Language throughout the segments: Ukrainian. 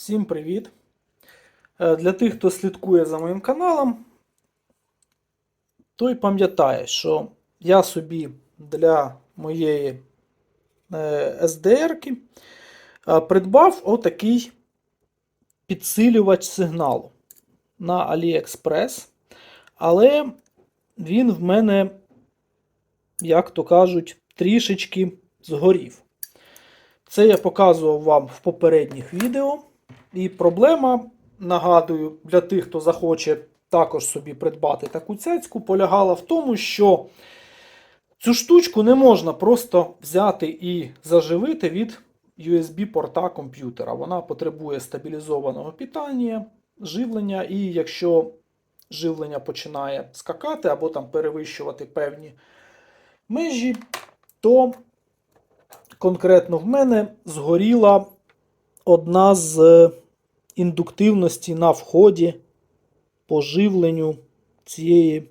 Всім привіт! Е, Для тих, хто слідкує за моїм каналом, той пам'ятає, що я собі для моєї SDR-ки придбав отакий підсилювач сигналу на AliExpress. Але він в мене, як то кажуть, трішечки згорів. Це я показував вам в попередніх відео. І проблема, нагадую, для тих, хто захоче також собі придбати таку цяцьку, полягала в тому, що цю штучку не можна просто взяти і заживити від USB-порта комп'ютера. Вона потребує стабілізованого питання, живлення, і якщо живлення починає скакати або там перевищувати певні межі, то конкретно в мене згоріла одна з індуктивності на вході по живленню цієї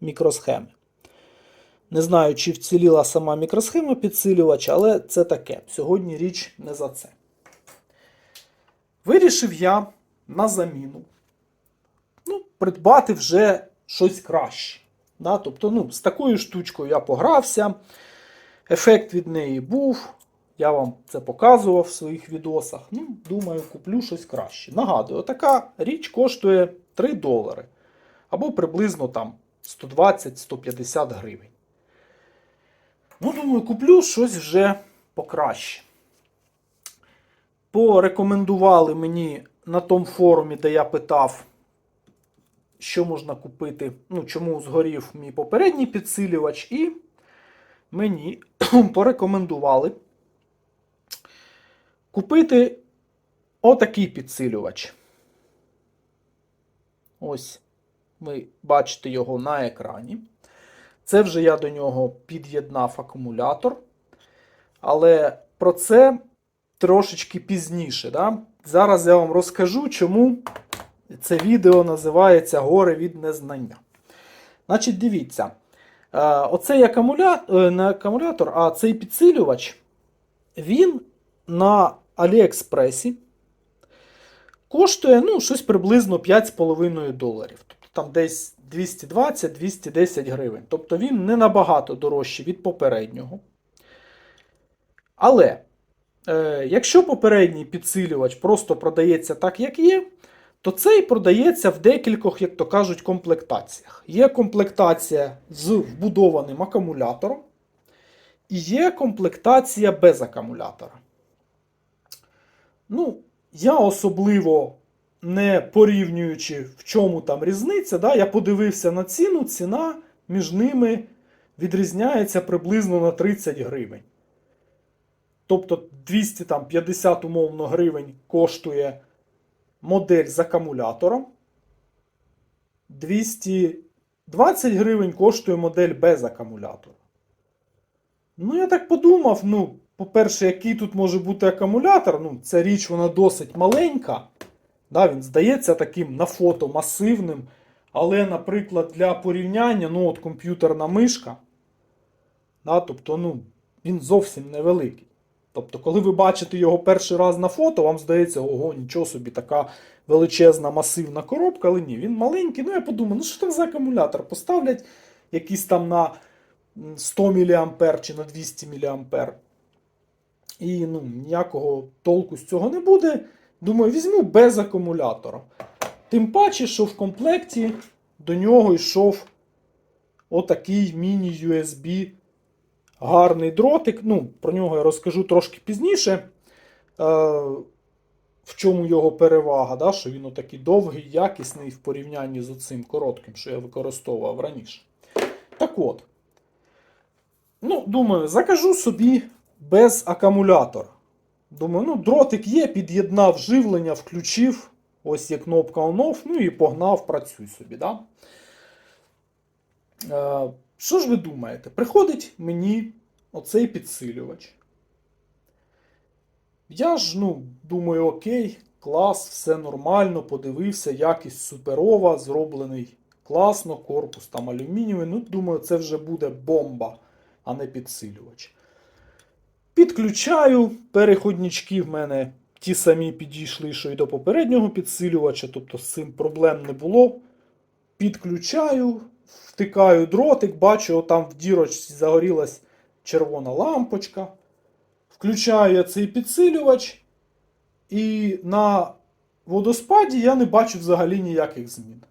мікросхеми. Не знаю, чи вціліла сама мікросхема підсилювача, але це таке. Сьогодні річ не за це. Вирішив я на заміну ну, придбати вже щось краще. Да? Тобто, ну, з такою штучкою я погрався. Ефект від неї був. Я вам це показував в своїх відосах. Ну, Думаю, куплю щось краще. Нагадую, така річ коштує 3 долари. Або приблизно там 120-150 гривень. Ну, думаю, куплю щось вже покраще. Порекомендували мені на тому форумі, де я питав, що можна купити, ну, чому згорів мій попередній підсилювач, і мені порекомендували купити отакий підсилювач. Ось ви бачите його на екрані. Це вже я до нього під'єднав акумулятор. Але про це трошечки пізніше. Да? Зараз я вам розкажу, чому це відео називається Горе від незнання. Значить, дивіться. Оцей акумулятор, не акумулятор, а цей підсилювач, він на Аліекспресі коштує ну, щось приблизно 5,5 доларів. Тобто там десь 220-210 гривень. Тобто він не набагато дорожчий від попереднього. Але, е, якщо попередній підсилювач просто продається так, як є, то цей продається в декількох, як то кажуть, комплектаціях. Є комплектація з вбудованим акумулятором, і є комплектація без акумулятора. Ну, я особливо не порівнюючи, в чому там різниця, да, я подивився на ціну, ціна між ними відрізняється приблизно на 30 гривень. Тобто 250 умовно гривень коштує модель з акумулятором. 220 гривень коштує модель без акумулятора. Ну, я так подумав, ну, по-перше, який тут може бути акумулятор. Ну, Ця річ вона досить маленька. Да, Він здається таким на фото масивним. Але, наприклад, для порівняння ну, от комп'ютерна мишка. Да, тобто, ну, він зовсім невеликий. Тобто, коли ви бачите його перший раз на фото, вам здається, ого, нічого собі, така величезна масивна коробка, але ні, він маленький. Ну, я подумав, ну що там за акумулятор? Поставлять якийсь там на 100 мА чи на 200 мА. І ну, ніякого толку з цього не буде. Думаю, візьму без акумулятора. Тим паче, що в комплекті до нього йшов отакий міні-USB гарний дротик. Ну, Про нього я розкажу трошки пізніше. Е, в чому його перевага, да, що він отакий довгий, якісний в порівнянні з оцим коротким, що я використовував раніше. Так от. Ну, думаю, закажу собі без акумулятора. Думаю, ну, дротик є, під'єднав живлення, включив. Ось є кнопка on-off, ну і погнав, працюй собі. Да? Е, що ж ви думаєте? Приходить мені оцей підсилювач. Я ж, ну, думаю, окей, клас, все нормально, подивився, якість суперова, зроблений класно, корпус там алюмінієвий. Ну, думаю, це вже буде бомба, а не підсилювач. Підключаю переходнички в мене ті самі підійшли, що й до попереднього підсилювача, тобто з цим проблем не було. Підключаю, втикаю дротик, бачу, там в дірочці загорілась червона лампочка. Включаю я цей підсилювач, і на водоспаді я не бачу взагалі ніяких змін.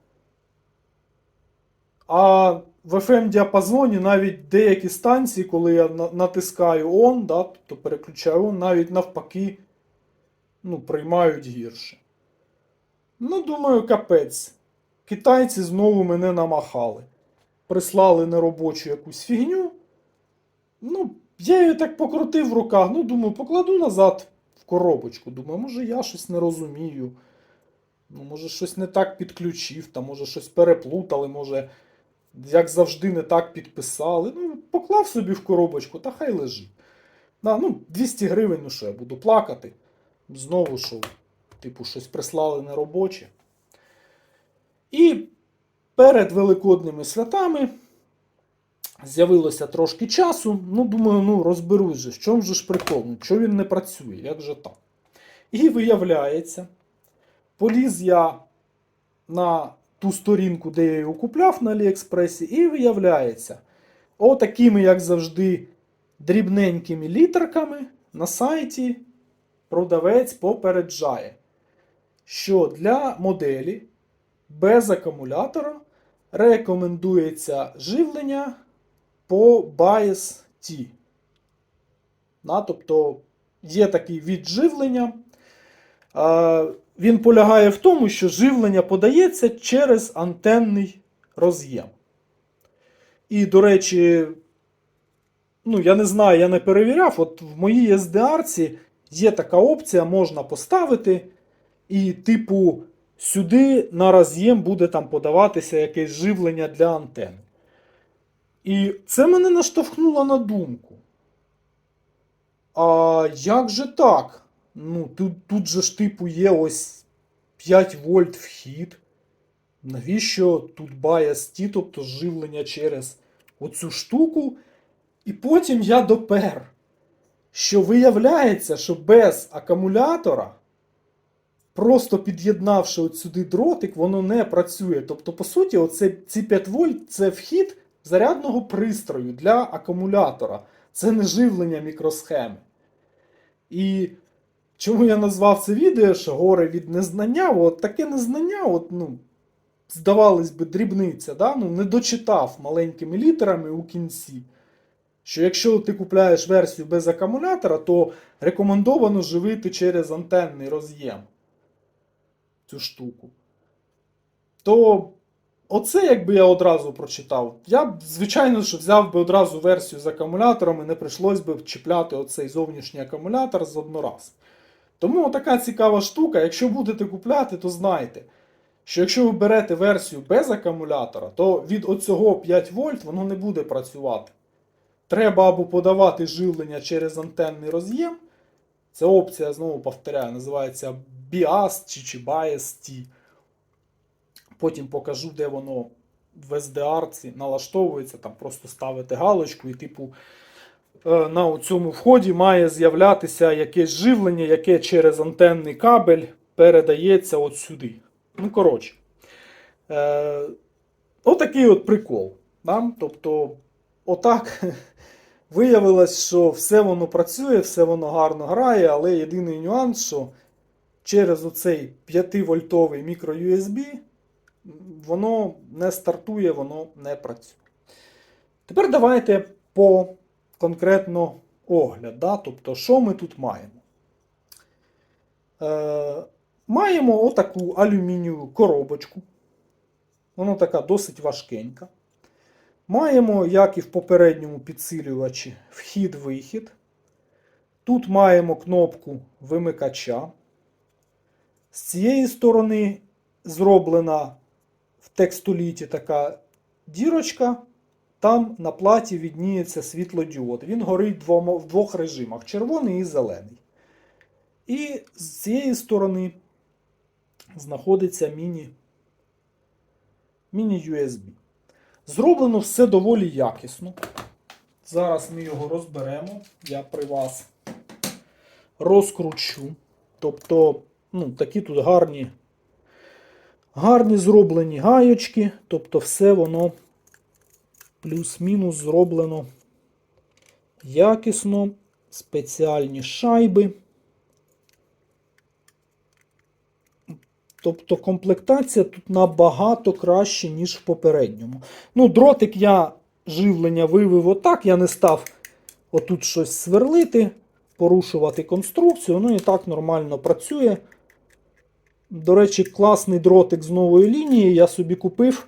А в FM діапазоні навіть деякі станції, коли я натискаю ON, да, тобто переключаю ON, навіть навпаки ну, приймають гірше. Ну, думаю, капець. Китайці знову мене намахали. Прислали неробочу якусь фігню. Ну, я її так покрутив в руках. Ну, думаю, покладу назад в коробочку. Думаю, може я щось не розумію. Ну, може, щось не так підключив, та може щось переплутали, може, як завжди, не так підписали. Ну, поклав собі в коробочку, та хай лежить. Да, ну, 200 гривень, ну що, я буду плакати. Знову що, типу, щось прислали неробоче. І перед великодними святами з'явилося трошки часу. Ну, думаю, ну розберусь же, в чому же ж прикол? Ну, чого він не працює? Як же так? І виявляється, поліз я на ту сторінку, де я його купляв на Аліекспресі, і виявляється, отакими, як завжди, дрібненькими літерками на сайті продавець попереджає, що для моделі без акумулятора рекомендується живлення по bias T. Тобто є такий від живлення. Він полягає в тому, що живлення подається через антенний роз'єм. І, до речі, ну, я не знаю, я не перевіряв. От в моїй SDR є така опція, можна поставити, і, типу, сюди на роз'єм буде там подаватися якесь живлення для антени. І це мене наштовхнуло на думку. А як же так? Ну, тут, тут же ж, типу, є ось 5 вольт вхід. Навіщо тут bias T, тобто живлення через оцю штуку? І потім я допер, що виявляється, що без акумулятора, просто під'єднавши от сюди дротик, воно не працює. Тобто, по суті, оце, ці 5 вольт це вхід зарядного пристрою для акумулятора. Це не живлення мікросхеми. І чому я назвав це відео, що горе від незнання? От таке незнання, от, ну, здавалось би, дрібниця, да? ну, не дочитав маленькими літерами у кінці. Що якщо ти купляєш версію без акумулятора, то рекомендовано живити через антенний роз'єм цю штуку. То оце якби я одразу прочитав. Я б, звичайно, що взяв би одразу версію з акумулятором і не прийшлось би чіпляти оцей зовнішній акумулятор з однораз. Тому така цікава штука. Якщо будете купляти, то знайте, що якщо ви берете версію без акумулятора, то від оцього 5 вольт воно не буде працювати. Треба або подавати живлення через антенний роз'єм. Це опція, знову повторяю, називається BIAS чи, чи BIAS T. Потім покажу, де воно в SDR налаштовується. Там просто ставити галочку і, типу, на цьому вході має з'являтися якесь живлення, яке через антенний кабель передається от сюди. Ну, коротше. Е, отакий от прикол. Да? Тобто, отак виявилось, що все воно працює, все воно гарно грає, але єдиний нюанс, що через оцей 5-вольтовий мікро-USB воно не стартує, воно не працює. Тепер давайте по конкретно огляд. Да? Тобто, що ми тут маємо? Е, маємо отаку алюмінієву коробочку. Вона така досить важкенька. Маємо, як і в попередньому підсилювачі, вхід-вихід. Тут маємо кнопку вимикача. З цієї сторони зроблена в текстоліті така дірочка. Там на платі відніється світлодіод. Він горить в двох режимах: червоний і зелений. І з цієї сторони знаходиться міні, міні-USB. Зроблено все доволі якісно. Зараз ми його розберемо. Я при вас розкручу. Тобто, ну, такі тут гарні, гарні зроблені гаєчки. Тобто, все воно плюс-мінус зроблено якісно, спеціальні шайби. Тобто комплектація тут набагато краще, ніж в попередньому. Ну, дротик я живлення вивів отак, я не став отут щось сверлити, порушувати конструкцію. Ну і так нормально працює. До речі, класний дротик з нової лінії я собі купив.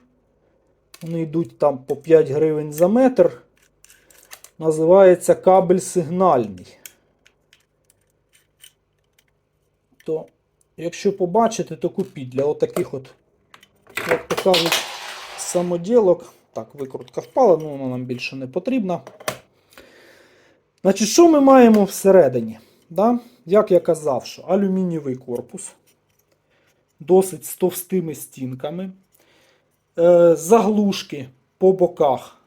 Вони йдуть там по 5 гривень за метр. Називається кабель сигнальний. То, якщо побачите, то купіть для отаких от, як то кажуть, самоділок. Так, викрутка впала, ну вона нам більше не потрібна. Значить, що ми маємо всередині? Да? Як я казав, що алюмінієвий корпус, досить з товстими стінками. Е, заглушки по боках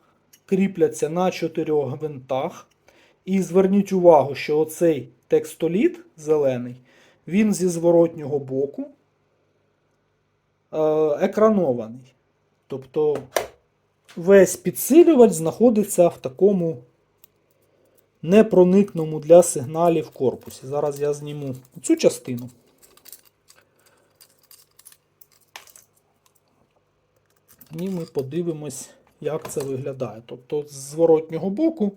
кріпляться на чотирьох гвинтах. І зверніть увагу, що оцей текстоліт зелений, він зі зворотнього боку е, екранований. Тобто весь підсилювач знаходиться в такому непроникному для сигналів корпусі. Зараз я зніму цю частину. І ми подивимось, як це виглядає. Тобто з зворотнього боку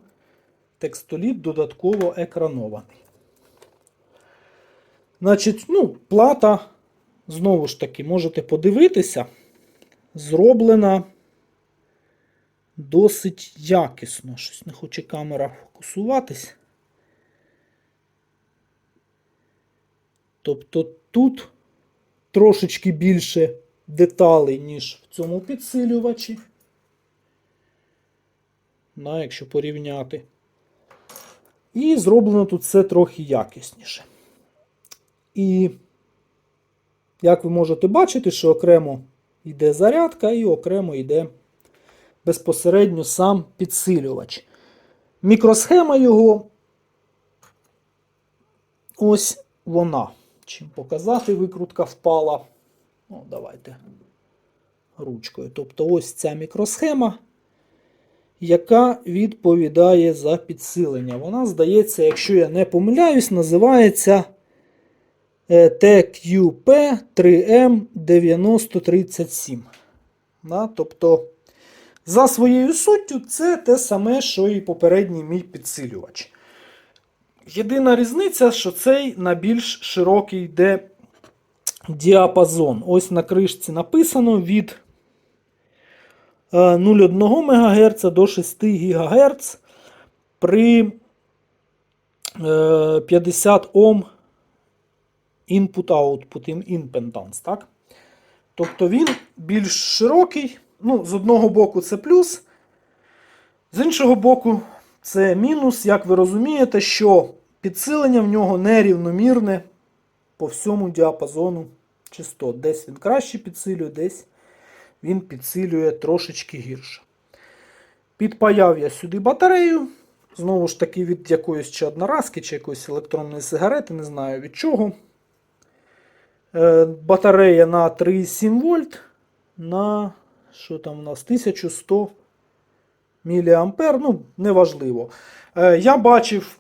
текстоліт додатково екранований. Значить, ну, плата, знову ж таки, можете подивитися, зроблена досить якісно. Щось не хоче камера фокусуватись. Тобто тут трошечки більше деталей, ніж в цьому підсилювачі. На, якщо порівняти. І зроблено тут все трохи якісніше. І, як ви можете бачити, що окремо йде зарядка і окремо йде безпосередньо сам підсилювач. Мікросхема його ось вона. Чим показати, викрутка впала. Ну, давайте ручкою. Тобто ось ця мікросхема, яка відповідає за підсилення. Вона, здається, якщо я не помиляюсь, називається TQP 3M9037. Да? Тобто, за своєю суттю, це те саме, що і попередній мій підсилювач. Єдина різниця, що цей на більш широкий йде діапазон. Ось на кришці написано від е, 0,1 МГц до 6 ГГц при е, 50 Ом input-output impedance. Так? Тобто він більш широкий. Ну, З одного боку це плюс, з іншого боку, це мінус. Як ви розумієте, що підсилення в нього нерівномірне по всьому діапазону частот. Десь він краще підсилює, десь він підсилює трошечки гірше. Підпаяв я сюди батарею. Знову ж таки, від якоїсь чи одноразки, чи якоїсь електронної сигарети, не знаю від чого. Е, Батарея на 3,7 вольт на що там у нас 1100 мА. Ну, неважливо. Е, Я бачив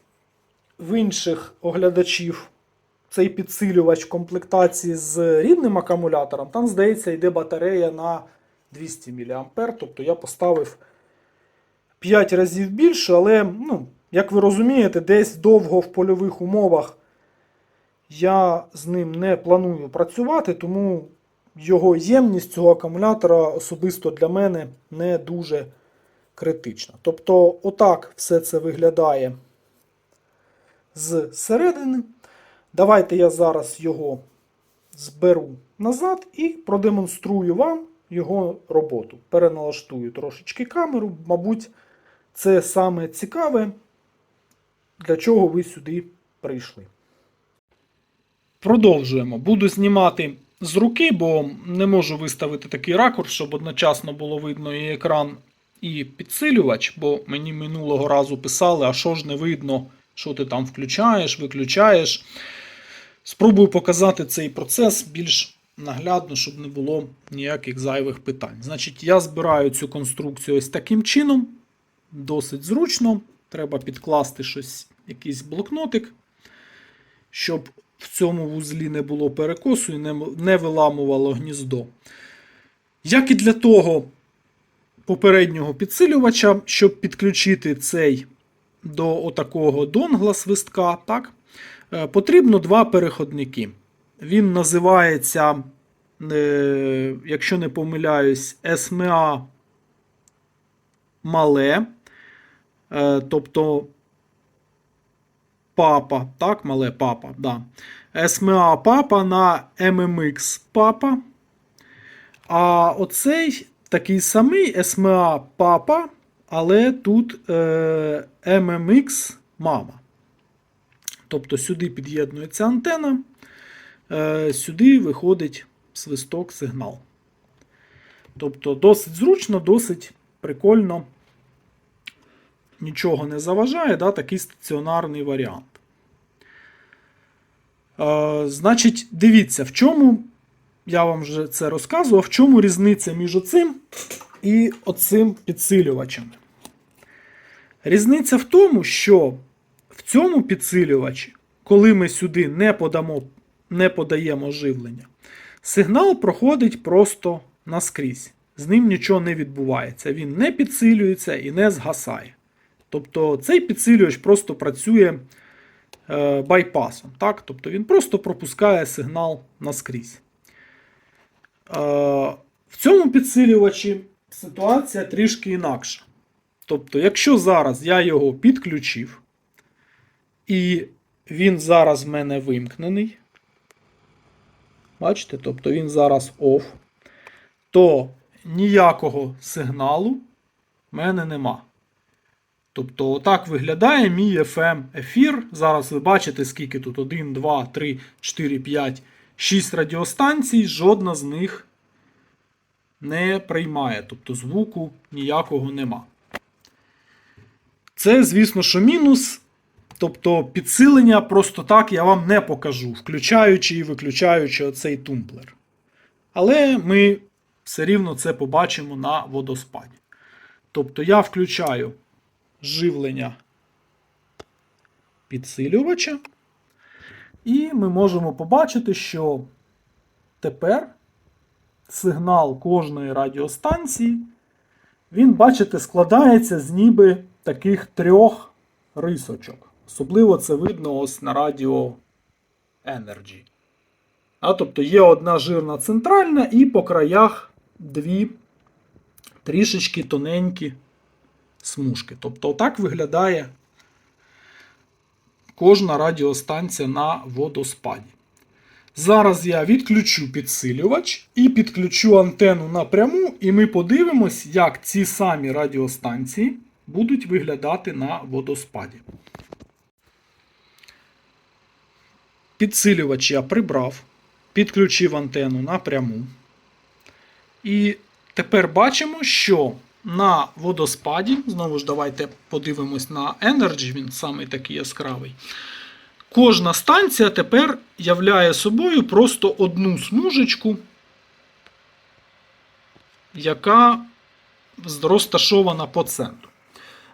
в інших оглядачів цей підсилювач в комплектації з рідним акумулятором. Там, здається, йде батарея на 200 мА. Тобто я поставив 5 разів більше, але, ну, як ви розумієте, десь довго в польових умовах я з ним не планую працювати, тому його ємність цього акумулятора особисто для мене не дуже критична. Тобто, отак все це виглядає зсередини. Давайте я зараз його зберу назад і продемонструю вам його роботу. Переналаштую трошечки камеру, мабуть, це саме цікаве, для чого ви сюди прийшли. Продовжуємо. Буду знімати з руки, бо не можу виставити такий ракурс, щоб одночасно було видно і екран, і підсилювач, бо мені минулого разу писали, а що ж не видно, що ти там включаєш, виключаєш. Спробую показати цей процес більш наглядно, щоб не було ніяких зайвих питань. Значить, я збираю цю конструкцію ось таким чином. Досить зручно. Треба підкласти щось, якийсь блокнотик, щоб в цьому вузлі не було перекосу і не, виламувало гніздо. Як і для того попереднього підсилювача, щоб підключити цей до отакого донгла свистка, так, потрібно два переходники. Він називається, е, якщо не помиляюсь, SMA мале. Е, Тобто папа, так, мале папа, да. SMA папа на MMX папа. А оцей такий самий SMA папа, але тут е, MMX мама. Тобто сюди під'єднується антена, е, сюди виходить свисток сигнал. Тобто досить зручно, досить прикольно. Нічого не заважає, да, такий стаціонарний варіант. Е, значить, дивіться, в чому, я вам вже це розказував, в чому різниця між оцим і оцим підсилювачем. Різниця в тому, що цьому підсилювачі, коли ми сюди не, подамо, не подаємо живлення, сигнал проходить просто наскрізь. З ним нічого не відбувається. Він не підсилюється і не згасає. Тобто цей підсилювач просто працює е, байпасом. Так? Тобто він просто пропускає сигнал наскрізь. Е, в цьому підсилювачі ситуація трішки інакша. Тобто, якщо зараз я його підключив, і він зараз в мене вимкнений, бачите, тобто він зараз OFF, то ніякого сигналу в мене нема. Тобто, отак виглядає мій FM ефір. Зараз ви бачите, скільки тут 1, 2, 3, 4, 5, 6 радіостанцій, жодна з них не приймає. Тобто звуку ніякого нема. Це, звісно, що мінус. Тобто підсилення просто так я вам не покажу, включаючи і виключаючи оцей тумблер. Але ми все рівно це побачимо на водоспаді. Тобто я включаю живлення підсилювача. І ми можемо побачити, що тепер сигнал кожної радіостанції, він, бачите, складається з ніби таких трьох рисочок. Особливо це видно ось на радіо Energy. А, тобто є одна жирна центральна, і по краях дві трішечки тоненькі смужки. Тобто, отак виглядає кожна радіостанція на водоспаді. Зараз я відключу підсилювач і підключу антенну напряму, і ми подивимось, як ці самі радіостанції будуть виглядати на водоспаді. Підсилювач я прибрав, підключив антенну напряму. І тепер бачимо, що на водоспаді, знову ж давайте подивимось на Energy, він самий такий яскравий. Кожна станція тепер являє собою просто одну смужечку, яка розташована по центру.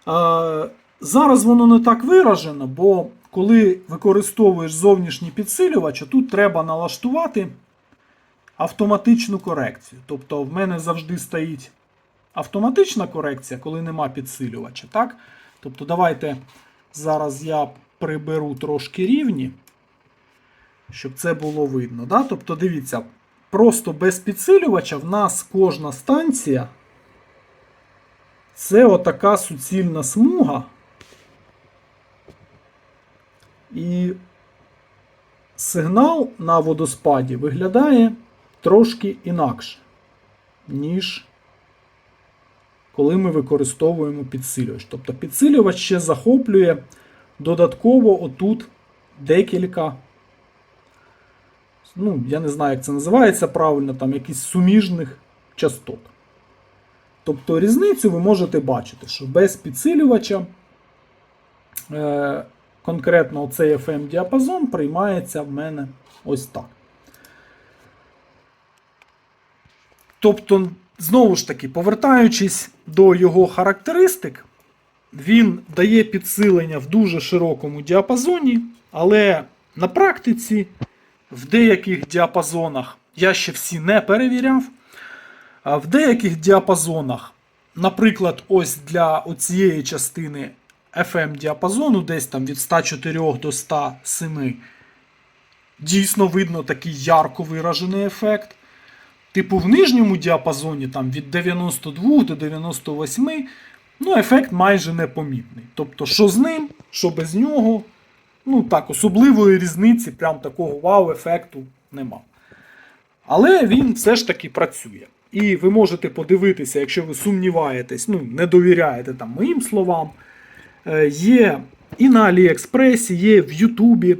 Е, Зараз воно не так виражено, бо коли використовуєш зовнішній підсилювач, тут треба налаштувати автоматичну корекцію. Тобто в мене завжди стоїть автоматична корекція, коли нема підсилювача. так? Тобто, давайте зараз я приберу трошки рівні, щоб це було видно. Да? Тобто, дивіться, просто без підсилювача в нас кожна станція це отака суцільна смуга. І сигнал на водоспаді виглядає трошки інакше, ніж коли ми використовуємо підсилювач. Тобто підсилювач ще захоплює додатково отут декілька, ну, я не знаю, як це називається правильно, там якісь суміжних частот. Тобто різницю ви можете бачити, що без підсилювача е, конкретно цей FM діапазон приймається в мене ось так. Тобто, знову ж таки, повертаючись до його характеристик, він дає підсилення в дуже широкому діапазоні, але на практиці в деяких діапазонах я ще всі не перевіряв. В деяких діапазонах, наприклад, ось для оцієї частини FM діапазону, десь там від 104 до 107, дійсно видно такий ярко виражений ефект. Типу, в нижньому діапазоні, там від 92 до 98, ну, ефект майже непомітний. Тобто, що з ним, що без нього, ну так, особливої різниці, прям такого вау-ефекту нема. Але він все ж таки працює. І ви можете подивитися, якщо ви сумніваєтесь, ну, не довіряєте там моїм словам. Е, Є і на Аліекспресі, є в Ютубі.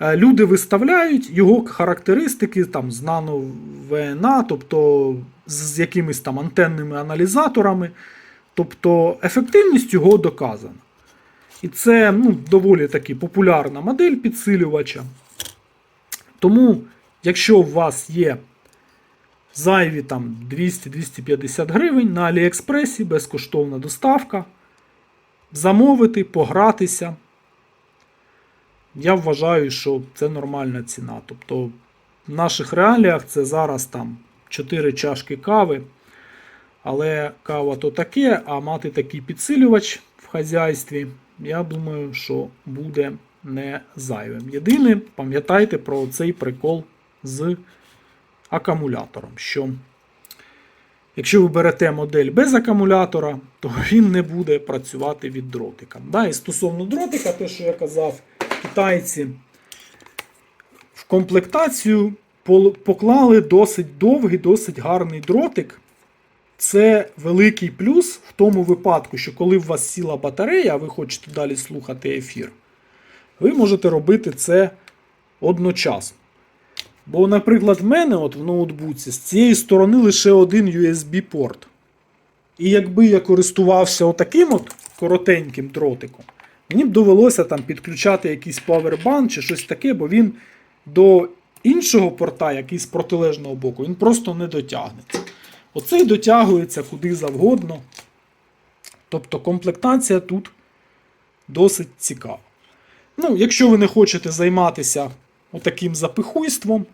Е, Люди виставляють його характеристики там, з нано ВНА, тобто з якимись там антенними аналізаторами. Тобто ефективність його доказана. І це ну, доволі таки популярна модель підсилювача. Тому, якщо у вас є зайві там 200-250 гривень на Аліекспресі, безкоштовна доставка, замовити, погратися. Я вважаю, що це нормальна ціна. Тобто в наших реаліях це зараз там 4 чашки кави. Але кава то таке, а мати такий підсилювач в хазяйстві, я думаю, що буде не зайвим. Єдине, пам'ятайте про цей прикол з акумулятором. Що якщо ви берете модель без акумулятора, то він не буде працювати від дротика. Да, і стосовно дротика, те, що я казав, китайці в комплектацію поклали досить довгий, досить гарний дротик. Це великий плюс в тому випадку, що коли у вас сіла батарея, а ви хочете далі слухати ефір, ви можете робити це одночасно. Бо, наприклад, в мене от в ноутбуці з цієї сторони лише один USB-порт. І якби я користувався отаким от коротеньким дротиком, мені б довелося там підключати якийсь павербанк чи щось таке, бо він до іншого порта, який з протилежного боку, він просто не дотягнеться. Оцей дотягується куди завгодно. Тобто комплектація тут досить цікава. Ну, якщо ви не хочете займатися отаким запихуйством,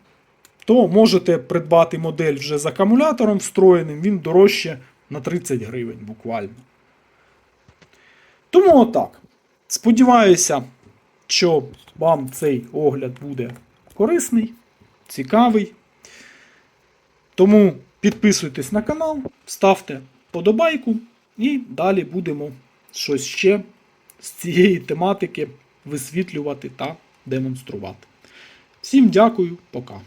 то можете придбати модель вже з акумулятором встроєним, він дорожче на 30 гривень буквально. Тому отак. Сподіваюся, що вам цей огляд буде корисний, цікавий. Тому підписуйтесь на канал, ставте подобайку і далі будемо щось ще з цієї тематики висвітлювати та демонструвати. Всім дякую, пока.